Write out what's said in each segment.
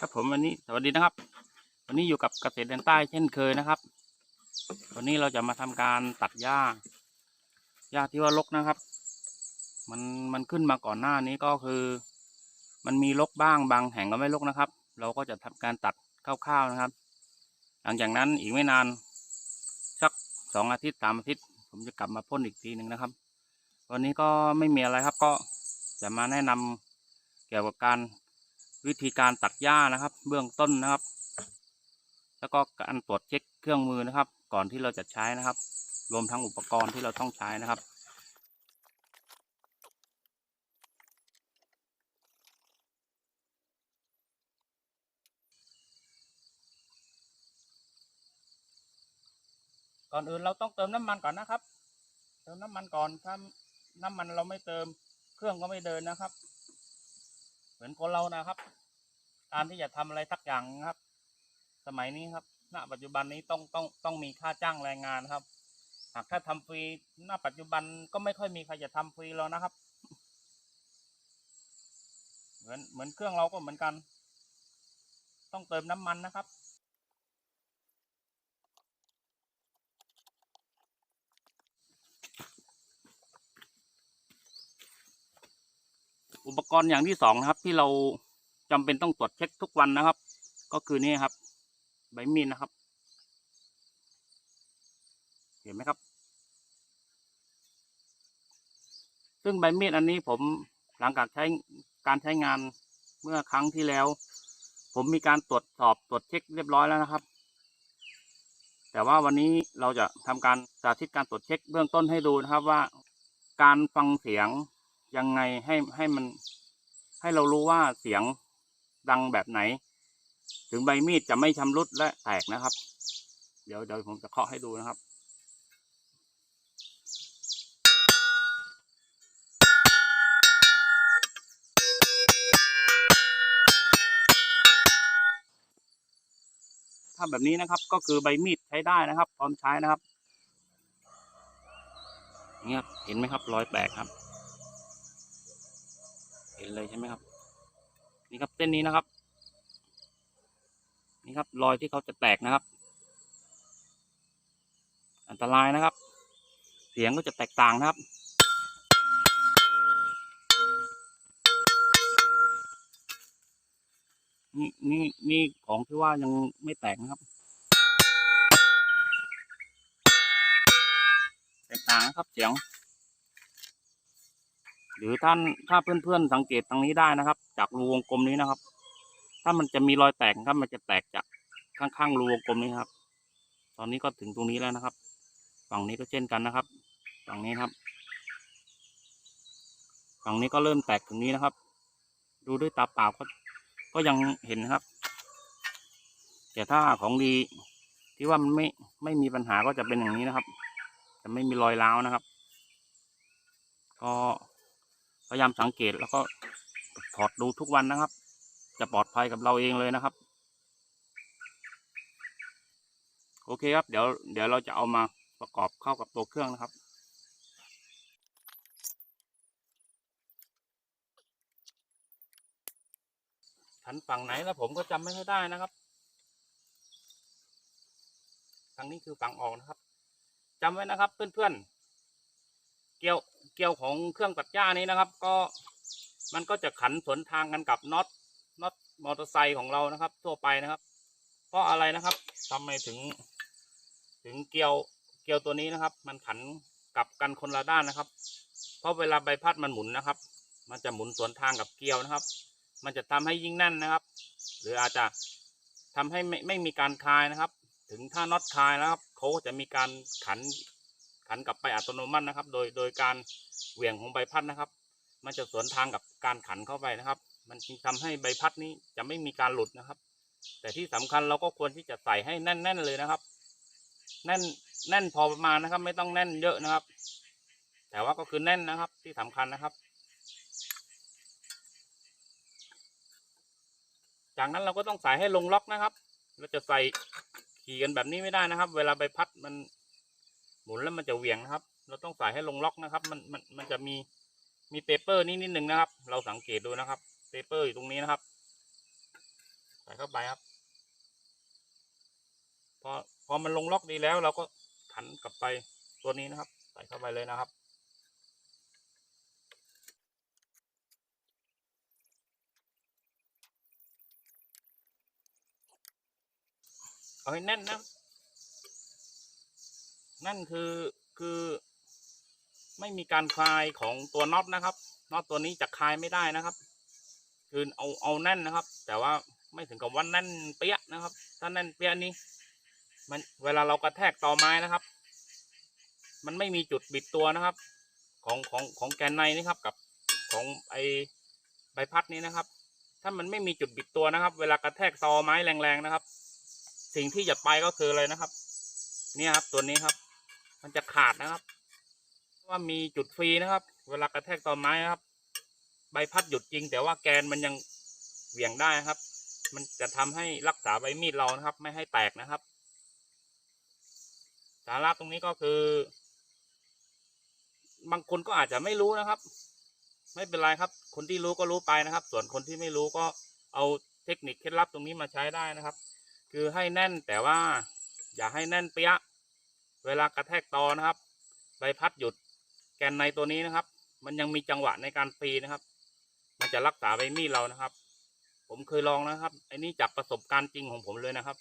ครับผมวันนี้สวัสดีนะครับ วันนี้อยู่กับเกษตรแดนใต้เช่นเคยนะครับ วันนี้เราจะมาทำการตัดหญ้าหญ้าที่ว่ารกนะครับ มันมันขึ้นมาก่อนหน้านี้ก็คือ มันมีรกบ้างบางแห่งก็ไม่รกนะครับ เราก็จะทำการตัดคร่าวๆนะครับ หลังจากนั้นอีกไม่นานสักสองอาทิตย์สามอาทิตย์ ผมจะกลับมาพ่นอีกทีหนึ่งนะครับ วันนี้ก็ไม่มีอะไรครับก็จะมาแนะนำเกี่ยวกับการ วิธีการตัดหญ้านะครับ เบื้องต้นนะครับ แล้วก็การตรวจเช็คเครื่องมือนะครับ ก่อนที่เราจะใช้นะครับ รวมทั้งอุปกรณ์ที่เราต้องใช้นะครับก่อนอื่นเราต้องเติมน้ำมันก่อนนะครับ เติมน้ำมันก่อนถ้าน้ำมันเราไม่เติมเครื่องก็ไม่เดินนะครับ เหมือนคนเรานะครับการที่จะทำอะไรสักอย่างครับ สมัยนี้ครับ ณ ปัจจุบันนี้ต้องต้องต้องมีค่าจ้างแรงงานครับ หากถ้าทำฟรี ณ ปัจจุบันก็ไม่ค่อยมีใครจะทำฟรีแล้วนะครับ เหมือนเหมือนเครื่องเราก็เหมือนกัน ต้องเติมน้ำมันนะครับ อุปกรณ์อย่างที่สองนะครับ ที่เราจำเป็นต้องตรวจเช็คทุกวันนะครับ ก็คือนี่ครับ ใบมีดนะครับ เห็นไหมครับ ซึ่งใบมีดอันนี้ผมหลังจากใช้การใช้งานเมื่อครั้งที่แล้ว ผมมีการตรวจสอบตรวจเช็คเรียบร้อยแล้วนะครับ แต่ว่าวันนี้เราจะทำการสาธิตการตรวจเช็คเบื้องต้นให้ดูนะครับว่า การฟังเสียง ยังไงให้ให้มัน ให้เรารู้ว่าเสียงดังแบบไหน ถึงใบมีดจะไม่ชำรุดและแตกนะครับ เดี๋ยวเดี๋ยวผมจะเคาะให้ดูนะครับถ้าแบบนี้นะครับก็คือใบมีดใช้ได้นะครับ พร้อมใช้นะครับนี่ครับเห็นไหมครับรอยแตกครับ ห็นเลยใช่ไหมครับ นี่ครับเส้นนี้นะครับ นี่ครับรอยที่เขาจะแตกนะครับ อันตรายนะครับ เสียงก็จะแตกต่างนะครับนี่นี่นี่ของที่ว่ายังไม่แตกนะครับ แตกต่างนะครับเสียง หรือท่านถ้าเพื่อนๆสังเกตตรงนี้ได้นะครับ จากรูวงกลมนี้นะครับ ถ้ามันจะมีรอยแตกครับมันจะแตกจากข้างๆรูวงกลมนี้ครับ ตอนนี้ก็ถึงตรงนี้แล้วนะครับ ฝั่งนี้ก็เช่นกันนะครับ ฝั่งนี้ครับ ฝั่งนี้ก็เริ่มแตกถึงนี้นะครับ ดูด้วยตาเปล่าก็ก็ยังเห็นนะครับ แต่ถ้าของดีที่ว่ามันไม่ไม่มีปัญหาก็จะเป็นอย่างนี้นะครับ จะไม่มีรอยร้าวนะครับ ก็ พยายามสังเกตแล้วก็ถอดดูทุกวันนะครับ จะปลอดภัยกับเราเองเลยนะครับ โอเคครับ เดี๋ยวเดี๋ยวเราจะเอามาประกอบเข้ากับตัวเครื่องนะครับทันฝั่งไหนแล้วผมก็จำไม่ค่อยได้นะครับทางนี้คือฝั่งออกนะครับจำไว้นะครับเพื่อนๆเกี่ยว เกี่ยวของเครื่องตัดหญ้านี้นะครับ ก็มันก็จะขันสวนทางกันกับน็อตน็อตมอเตอร์ไซค์ของเรานะครับ ทั่วไปนะครับ เพราะอะไรนะครับทำไมถึง ถึงเกลียวเกลียวตัวนี้นะครับ มันขันกลับกันคนละด้านนะครับ เพราะเวลาใบพัดมันหมุนนะครับ มันจะหมุนสวนทางกับเกลียวนะครับ มันจะทำให้ยิ่งแน่นนะครับ หรืออาจจะทำให้ไม่ไม่มีการคลายนะครับ ถึงถ้าน็อตคลายแล้วครับเขาก็จะมีการขันขันกลับไปอัตโนมัตินะครับ โดยโดยการ เหวี่ยงของใบพัดนะครับ มันจะสวนทางกับการขันเข้าไปนะครับ มันจึงทำให้ใบพัดนี้จะไม่มีการหลุดนะครับ แต่ที่สำคัญเราก็ควรที่จะใส่ให้แน่น ๆ เลยนะครับ แน่นแน่นพอประมาณนะครับ ไม่ต้องแน่นเยอะนะครับ แต่ว่าก็คือแน่นนะครับ ที่สำคัญนะครับ จากนั้นเราก็ต้องใส่ให้ลงล็อกนะครับ เราจะใส่ขี่กันแบบนี้ไม่ได้นะครับ เวลาใบพัดมันหมุนแล้วมันจะเหวี่ยงนะครับ เราต้องใส่ให้ลงล็อกนะครับ มันมันมันจะมีมีเปเปอร์นี่นิดหนึ่งนะครับ เราสังเกตดูนะครับเปเปอร์อยู่ตรงนี้นะครับ ใส่เข้าไปครับ พอพอมันลงล็อกดีแล้วเราก็ขันกลับไปตัวนี้นะครับ ใส่เข้าไปเลยนะครับเอาให้แน่นนะนั่นคือคือ ไม่มีการคลายของตัวน็อตนะครับน็อตตัวนี้จะคลายไม่ได้นะครับ คือเอาเอาแน่นนะครับ แต่ว่าไม่ถึงกับว่าแน่นเปี้ยนะครับ ถ้าแน่นเปี้ยนี้ มันเวลาเรากระแทกต่อไม้นะครับ มันไม่มีจุดบิดตัวนะครับ ของของของแกนในนี่ครับ กับของไอใบพัดนี้นะครับ ถ้ามันไม่มีจุดบิดตัวนะครับ เวลากระแทกตอไม้แรงๆนะครับ สิ่งที่จะไปก็คืออะไรนะครับ เนี่ยครับตัวนี้ครับ มันจะขาดนะครับ ว่ามีจุดฟรีนะครับ เวลากระแทกตอไม้นะครับ ใบพัดหยุดจริง แต่ว่าแกนมันยังเหวี่ยงได้นะครับ มันจะทำให้รักษาใบมีดเรานะครับ ไม่ให้แตกนะครับ สาระตรงนี้ก็คือ บางคนก็อาจจะไม่รู้นะครับ ไม่เป็นไรครับ คนที่รู้ก็รู้ไปนะครับ ส่วนคนที่ไม่รู้ก็เอาเทคนิคเคล็ดลับตรงนี้มาใช้ได้นะครับ คือให้แน่นแต่ว่าอย่าให้แน่นเปี้ยะเวลากระแทกตอนะครับ ใบพัดหยุด แกนในตัวนี้นะครับ มันยังมีจังหวะในการฟรีนะครับ มันจะรักษาใบมีดเรานะครับ ผมเคยลองนะครับไอ้นี่จากประสบการณ์จริงของผมเลยนะครับ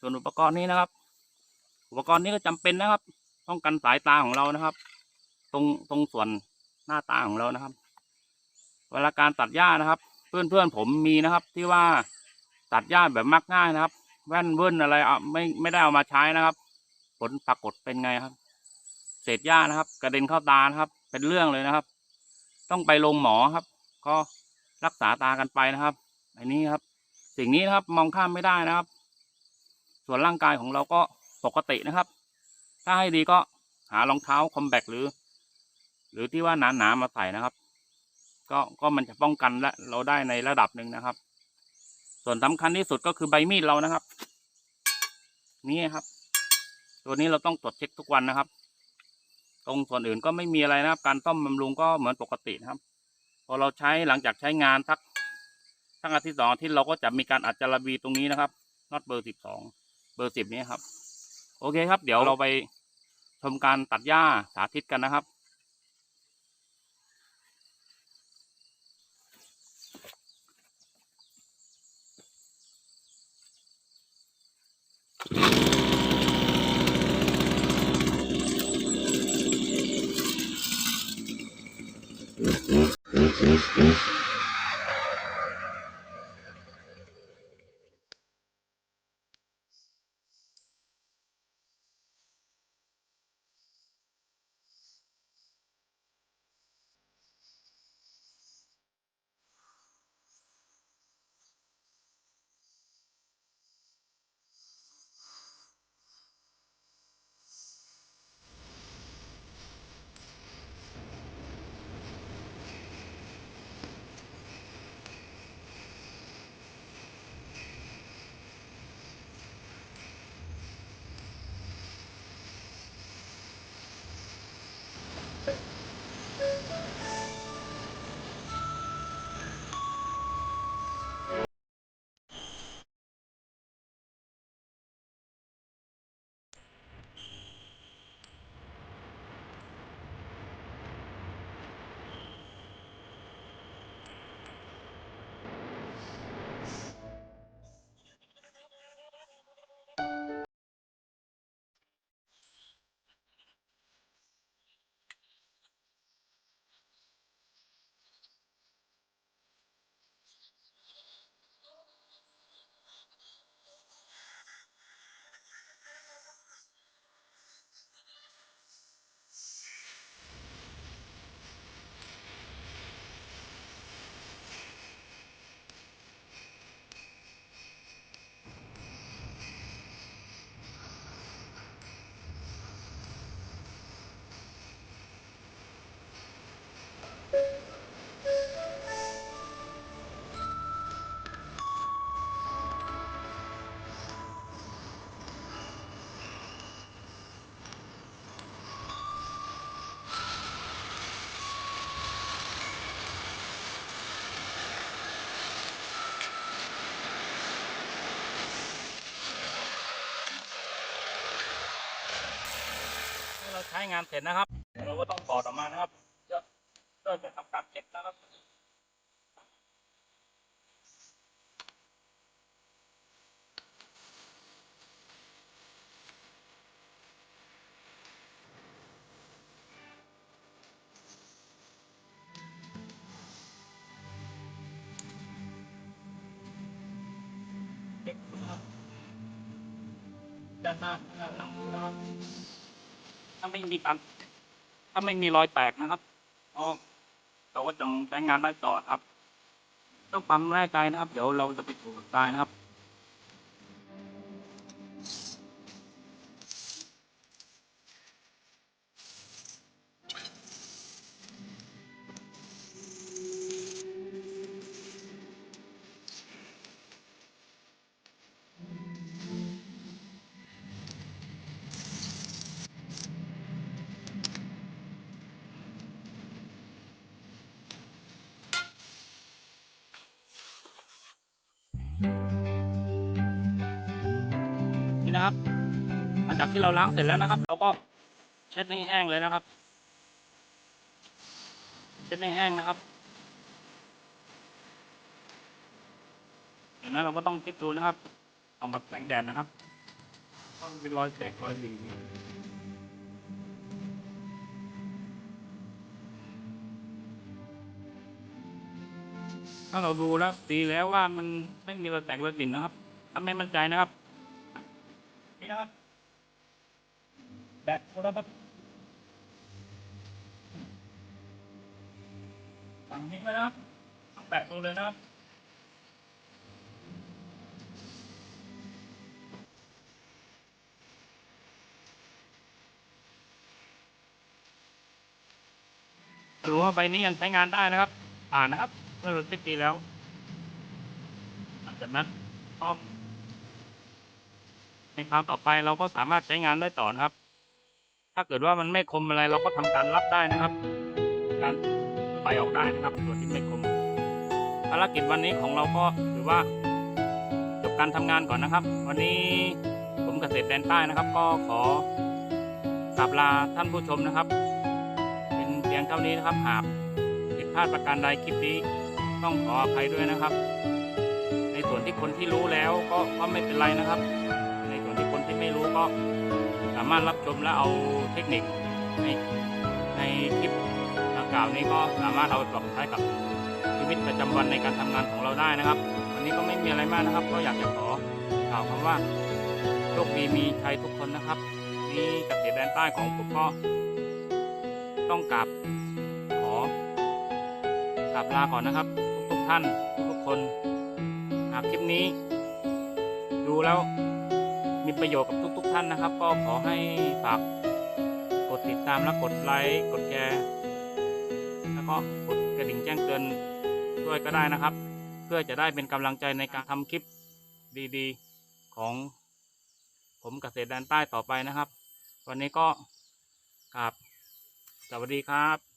ส่วนอุปกรณ์นี้นะครับ อุปกรณ์นี้ก็จำเป็นนะครับ ป้องกันสายตาของเรานะครับ ตรงตรงส่วนหน้าตาของเรานะครับ เวลาการตัดหญ้านะครับ เพื่อนเพื่อนผมมีนะครับ ที่ว่าตัดหญ้าแบบมักง่ายนะครับ แว่นเวิ้นอะไรเอาไม่ไม่ได้เอามาใช้นะครับ ผลปรากฏเป็นไงครับ เศษหญ้านะครับ กระเด็นเข้าตานะครับ เป็นเรื่องเลยนะครับ ต้องไปลงหมอครับ ก็รักษาตากันไปนะครับอันนี้ครับ สิ่งนี้นะครับมองข้ามไม่ได้นะครับ ส่วนร่างกายของเราก็ปกตินะครับ ถ้าให้ดีก็หารองเท้าคอมแบกหรือ หรือที่ว่าหนาๆมาใส่นะครับ ก็ก็มันจะป้องกันและเราได้ในระดับหนึ่งนะครับ ส่วนสำคัญที่สุดก็คือใบมีดเรานะครับ นี่ครับ ตัวนี้เราต้องตรวจเช็คทุกวันนะครับ ตรงส่วนอื่นก็ไม่มีอะไรนะครับ การต้อมบำรุงก็เหมือนปกตินะครับ พอเราใช้หลังจากใช้งานสักสักอาทิตย์สองอาทิตย์เราก็จะมีการอัดจาระบีตรงนี้นะครับน็อตเบอร์สิบสองเบอร์สิบนี้ครับ โอเคครับ เดี๋ยวเราไปชมการตัดหญ้าสาธิตกันนะครับ งานเสร็จนะครับ เราก็ต้องต่อดออกมานะครับจะเริ่มจะทำการเช็คนะครับเช็ครับด้านหน้าด้านหลังนะครับาไม่มีการถ้าไม่มีรอยแตกนะครับอ๋อเราก็ต้องใช้งานได้ต่อครับต้องปั๊มแร่ใจนะครับ เดี๋ยวเราจะไปถูกตายนะครับ นะครับหลังจากที่เราล้างเสร็จแล้วนะครับ เราก็เช็ดให้แห้งเลยนะครับ เช็ดให้แห้งนะครับอย่างนั้นเราก็ต้องคิดดูนะครับเอาแบบแสงแดดนะครับ ต้องเป็นรอยแตกรอยดีถ้าเราดูแล้วดีแล้วว่ามันไม่มีรอยแตกรอยดิ่นนะครับถ้าไม่มั่นใจนะครับ นี่นะครับแบตโทรศัพท์สั่งทิ้งไว้นะครับเอาแบตลงเลยนะครับรู้ว่าใบนี้ยังใช้งานได้นะครับ อ่านนะครับเมื่อเราติดตีแล้วหลังจากนั้นก็ ในคราวต่อไปเราก็สามารถใช้งานได้ต่อนะครับ ถ้าเกิดว่ามันไม่คมอะไรเราก็ทำการรับได้นะครับ การไปออกได้นะครับส่วนที่ไม่คมภารกิจวันนี้ของเราก็ถือว่าจบการทำงานก่อนนะครับ วันนี้ผมเกษตรแดนใต้นะครับ ก็ขอกราบลาท่านผู้ชมนะครับ เป็นเพียงเท่านี้นะครับหากผิดพลาดประการใดคลิปนี้ต้องขออภัยด้วยนะครับ ในส่วนที่คนที่รู้แล้วก็ก็ไม่เป็นไรนะครับ ก็สามารถรับชมและเอาเทคนิคในในคลิปดังกล่าวนี้ก็สามารถเอาไปปรับใช้กับชีวิตประจำวันในการทำงานของเราได้นะครับ วันนี้ก็ไม่มีอะไรมากนะครับ ก็อยากจะขอกล่าวคำว่าโชคดีมีชัยทุกคนนะครับนี่เกษตรแดนใต้ของผมก็ต้องกราบขอกราบลาก่อนนะครับ ทุกท่านทุกคนหากคลิปนี้ ดูแล้ว มีประโยชน์กับทุก ๆ ท่านนะครับ ก็ขอให้ฝากกดติดตามและกดไลค์กดแชร์แล้วก็กดกระดิ่งแจ้งเตือนด้วยก็ได้นะครับ เพื่อจะได้เป็นกำลังใจในการทำคลิปดีๆ ของผมเกษตรแดนใต้ต่อไปนะครับ วันนี้ก็กราบสวัสดีครับ